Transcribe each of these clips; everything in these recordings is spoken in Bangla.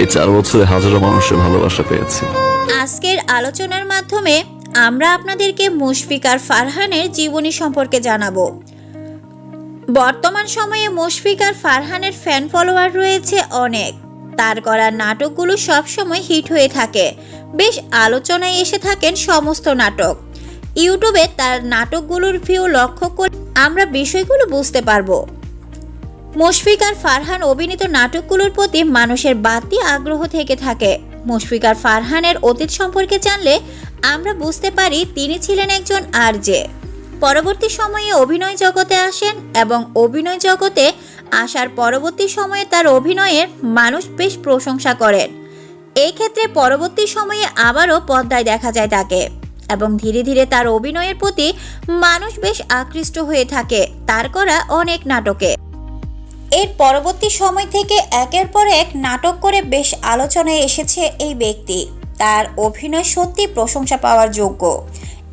এই চার বছরে হাজারো মানুষের ভালোবাসা পেয়েছি। আজকের আলোচনার মাধ্যমে আমরা আপনাদেরকে মুশফিক আর ফারহানের জীবনী সম্পর্কে জানাব। বর্তমান সময়ে মুশফিক আর ফারহানের ফ্যান ফলোয়ার রয়েছে অনেক। তার করা নাটকগুলো সবসময় হিট হয়ে থাকে। বেশ আলোচনায় এসে থাকেন সমস্ত নাটক। ইউটিউবে তার নাটকগুলোর ভিউ লক্ষ্য করে আমরা বিষয়গুলো বুঝতে পারব। মুশফিক আর ফারহান অভিনীত নাটকগুলোর প্রতি মানুষের বাড়তি আগ্রহ থেকে থাকে। মুশফিক আর ফারহানের অতীত সম্পর্কে জানলে আমরা বুঝতে পারি তিনি ছিলেন একজন আরজে। পরবর্তী সময়ে অভিনয় জগতে আসেন এবং অভিনয় জগতে আসার পরবর্তী সময়ে তার অভিনয়ের মানুষ বেশ প্রশংসা করেন। এই ক্ষেত্রে পরবর্তী সময়ে আবারও পদ্মায় দেখা যায় তাকে এবং ধীরে ধীরে তার অভিনয়ের প্রতি মানুষ বেশ আকৃষ্ট হয়ে থাকে। তার করা অনেক নাটকে। এর পরবর্তী সময় থেকে একের পর এক নাটক করে বেশ আলোচনায় এসেছে এই ব্যক্তি। তার অভিনয় সত্যি প্রশংসা পাওয়ার যোগ্য।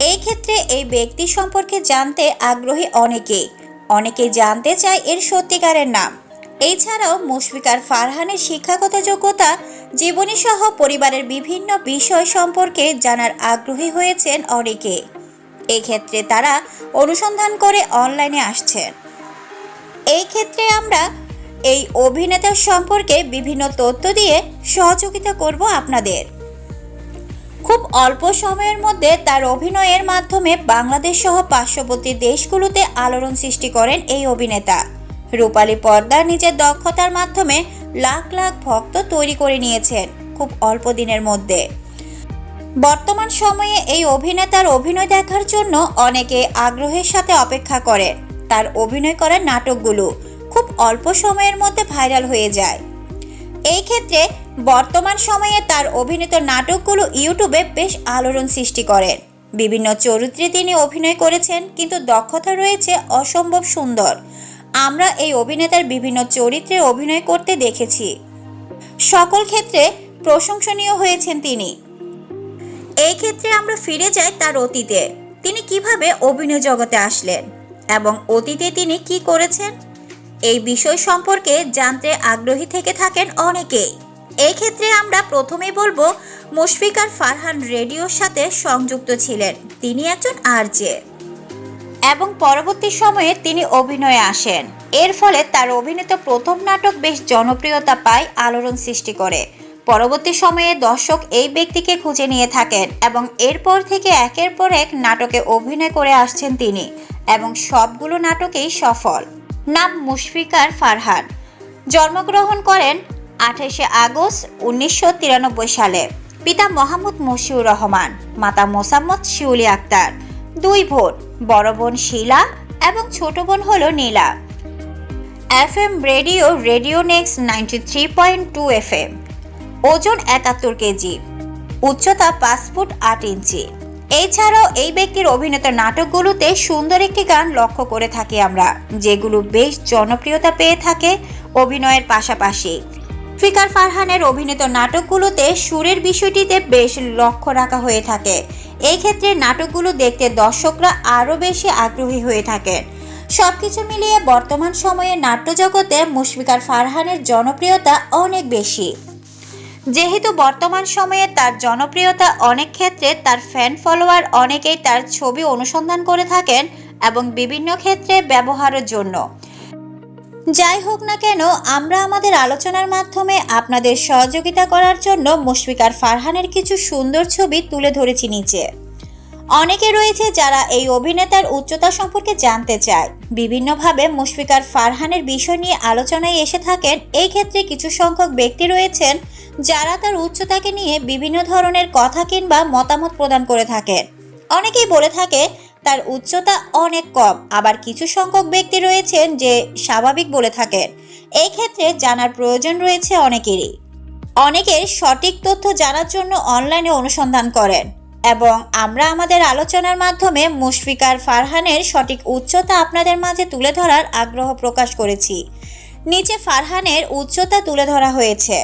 এই ক্ষেত্রে এই ব্যক্তি সম্পর্কে জানতে আগ্রহী অনেকে। অনেকেই জানতে চায় এর সত্যিকারের নাম। এছাড়াও মুশফিকার ফারহানের শিক্ষাগত যোগ্যতা জীবনী সহ পরিবারের বিভিন্ন বিষয় সম্পর্কে জানার আগ্রহী হয়েছেন অনেকে। এক্ষেত্রে তারা অনুসন্ধান করে অনলাইনে আসছেন। এই ক্ষেত্রে আমরা এই অভিনেতার সম্পর্কে বিভিন্ন তথ্য দিয়ে সহযোগিতা করব আপনাদের। খুব অল্প সময়ের মধ্যে তার অভিনয়ের মাধ্যমে বাংলাদেশ সহ পার্শ্ববর্তী দেশগুলোতে আলোড়ন সৃষ্টি করেন এই অভিনেতা। রূপালী পর্দা নিজের দক্ষতার মাধ্যমে লাখ লাখ ভক্ত তৈরি করে নিয়েছেন খুব অল্প দিনের মধ্যে। বর্তমান সময়ে এই অভিনেতার অভিনয় দেখার জন্য অনেকে আগ্রহের সাথে অপেক্ষা করেন তার অভিনয় করা নাটকগুলো খুব অল্প সময়ের মধ্যে ভাইরাল হয়ে যায়। এই ক্ষেত্রে বর্তমান সময়ে তার অভিনীত নাটকগুলো ইউটিউবে বেশ আলোড়ন সৃষ্টি করেন বিভিন্ন চরিত্রে তিনি অভিনয় করেছেন, কিন্তু দক্ষতা রয়েছে অসম্ভব সুন্দর। আমরা এই অভিনেতার বিভিন্ন চরিত্রে অভিনয় করতে দেখেছি। সকল ক্ষেত্রে প্রশংসনীয় হয়েছেন তিনি। এই ক্ষেত্রে আমরা ফিরে যাই তার অতীতে। তিনি কীভাবে অভিনয় জগতে আসলেন? এবং অতীতে তিনি কি করেছেন? এই বিষয় সম্পর্কে জানতে আগ্রহী থেকে থাকেন অনেকেই। এই ক্ষেত্রে আমরা প্রথমেই বলব, মুশফিক আর ফারহান রেডিওর সাথে সংযুক্ত ছিলেন। তিনি একজন আরজে। এবং পরবর্তী সময়ে তিনি অভিনয়ে আসেন। এর ফলে তার অভিনীত প্রথম নাটক বেশ জনপ্রিয়তা পায় আলোড়ন সৃষ্টি করে। পরবর্তী সময়ে দর্শক এই ব্যক্তিকে খুঁজে নিয়ে থাকেন এবং এরপর থেকে একের পর এক নাটকে অভিনয় করে আসছেন তিনি এবং সবগুলো নাটকেই সফল। নাম মুশফিকার ফারহান। জন্মগ্রহণ করেন আঠাশে আগস্ট উনিশশো তিরানব্বই সালে। পিতা মোহাম্মদ মশিউর রহমান, মাতা মোসাম্মদ শিউলি আক্তার। দুই বোন, বড় বোন শিলা এবং ছোট বোন হল Nila. F M radio radio next ninety three point two F M ওজন একাত্তর কেজি। উচ্চতা পাঁচ ফুট আট ইঞ্চি। এছাড়াও এই ব্যক্তির অভিনেত নাটকগুলোতে সুন্দর একটি গান লক্ষ্য করে থাকি আমরা, যেগুলো বেশ জনপ্রিয়তা পেয়ে থাকে অভিনয়ের পাশাপাশি। ফিকার ফারহানের অভিনীত নাটকগুলোতে সুরের বিষয়টিতে বেশ লক্ষ্য রাখা হয়ে থাকে। এই ক্ষেত্রে নাটকগুলো দেখতে দর্শকরা আরও বেশি আগ্রহী হয়ে থাকেন। সবকিছু মিলিয়ে বর্তমান সময়ে নাট্যজগতে মুশফিকার ফারহানের জনপ্রিয়তা অনেক বেশি। যেহেতু বর্তমান সময়ে তার জনপ্রিয়তা অনেক ক্ষেত্রে তার ফ্যান ফলোয়ার অনেকেই তার ছবি অনুসন্ধান করে থাকেন এবং বিভিন্ন ক্ষেত্রে ব্যবহারের জন্য। যাই হোক না কেন, আমরা আমাদের আলোচনার মাধ্যমে আপনাদের সহযোগিতা করার জন্য মুশফিকার ফারহানের কিছু সুন্দর ছবি তুলে ধরেছি নিচে। অনেকে রয়েছে যারা এই অভিনেতার উচ্চতা সম্পর্কে জানতে চায়। বিভিন্নভাবে মুশফিকার ফারহানের বিষয় নিয়ে আলোচনায় এসে থাকেন। এই ক্ষেত্রে কিছু সংখ্যক ব্যক্তি রয়েছেন যারা তার উচ্চতাকে নিয়ে বিভিন্ন ধরনের কথা কিংবা মতামত প্রদান করে থাকেন। অনেকেই বলে থাকে, তার উচ্চতা অনেক কম। আবার কিছু সংখ্যক ব্যক্তি রয়েছেন যে স্বাভাবিক বলে থাকেন। এই ক্ষেত্রে জানার প্রয়োজন রয়েছে অনেকেরই। অনেকের সঠিক তথ্য জানার জন্য অনলাইনে অনুসন্ধান করেন। এবং আমরা আমাদের আলোচনার মাধ্যমে মুশফিকার ফারহানের সঠিক উচ্চতা আপনাদের মাঝে তুলে ধরার আগ্রহ প্রকাশ করেছি। নিচে ফারহানের উচ্চতা তুলে ধরা হয়েছে।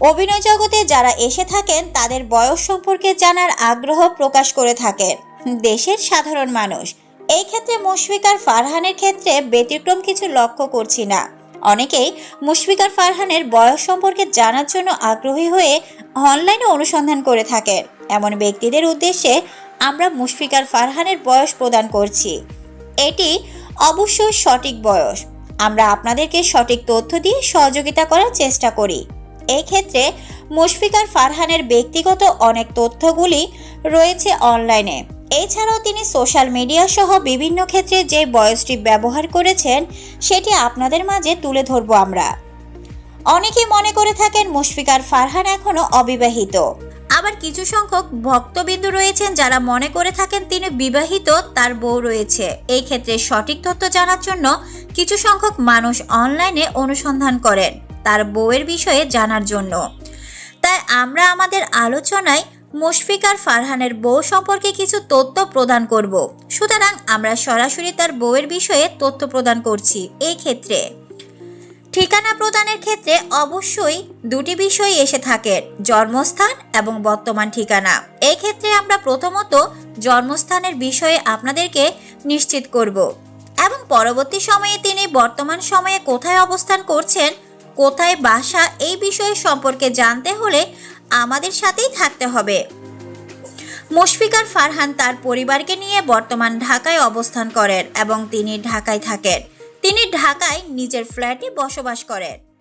অভিনয় জগতে যারা এসে থাকেন, তাদের বয়স সম্পর্কে জানার আগ্রহ প্রকাশ করে থাকেন দেশের সাধারণ মানুষ। এই ক্ষেত্রে মুশফিক আর ফারহানের ক্ষেত্রে ব্যতিক্রম কিছু লক্ষ্য করছি না। অনেকেই মুশফিকার ফারহানের বয়স সম্পর্কে জানার জন্য আগ্রহী হয়ে অনলাইনে অনুসন্ধান করে থাকেন। এমন ব্যক্তিদের উদ্দেশ্যে আমরা মুশফিকার ফারহানের বয়স প্রদান করছি। এটি অবশ্যই সঠিক বয়স। আমরা আপনাদেরকে সঠিক তথ্য দিয়ে সহযোগিতা করার চেষ্টা করি। এই ক্ষেত্রে মুশফিকার ফারহানের ব্যক্তিগত অনেক তথ্যগুলি রয়েছে অনলাইনে। এছাড়াও তিনি সোশ্যাল মিডিয়া সহ বিভিন্ন ক্ষেত্রে যে বয়সটি ব্যবহার করেছেন, সেটি আপনাদের মাঝে তুলে ধরব আমরা। অনেকে মনে করে থাকেন মুশফিকার ফারহান এখনও অবিবাহিত। আবার কিছু সংখ্যক ভক্তবিন্দু রয়েছেন যারা মনে করে থাকেন তিনি বিবাহিত, তার বউ রয়েছে। এই ক্ষেত্রে সঠিক তথ্য জানার জন্য কিছু সংখ্যক মানুষ অনলাইনে অনুসন্ধান করেন তার বউয়ের বিষয়ে জানার জন্য। তাই আমরা আমাদের আলোচনায় মুশফিকার ফারহানের বউ সম্পর্কে কিছু তথ্য প্রদান করব। সুতরাং আমরা সরাসরি তার বউয়ের বিষয়ে তথ্য প্রদান করছি। এই ক্ষেত্রে ঠিকানা প্রদানের ক্ষেত্রে অবশ্যই দুটি বিষয় এসে থাকে, জন্মস্থান এবং বর্তমান ঠিকানা। এই ক্ষেত্রে আমরা প্রথমত জন্মস্থানের বিষয়ে আপনাদেরকে নিশ্চিত করব এবং পরবর্তী সময়ে তিনি বর্তমান সময়ে কোথায় অবস্থান করছেন, কোথায় বাসা, এই বিষয়ে সম্পর্কে জানতে হলে আমাদের সাথেই থাকতে হবে। মুশফিকার ফারহান তার পরিবারকে নিয়ে বর্তমান ঢাকায় অবস্থান করেন এবং তিনি ঢাকায় থাকেন। তিনি ঢাকায় নিজের ফ্ল্যাটে বসবাস করেন।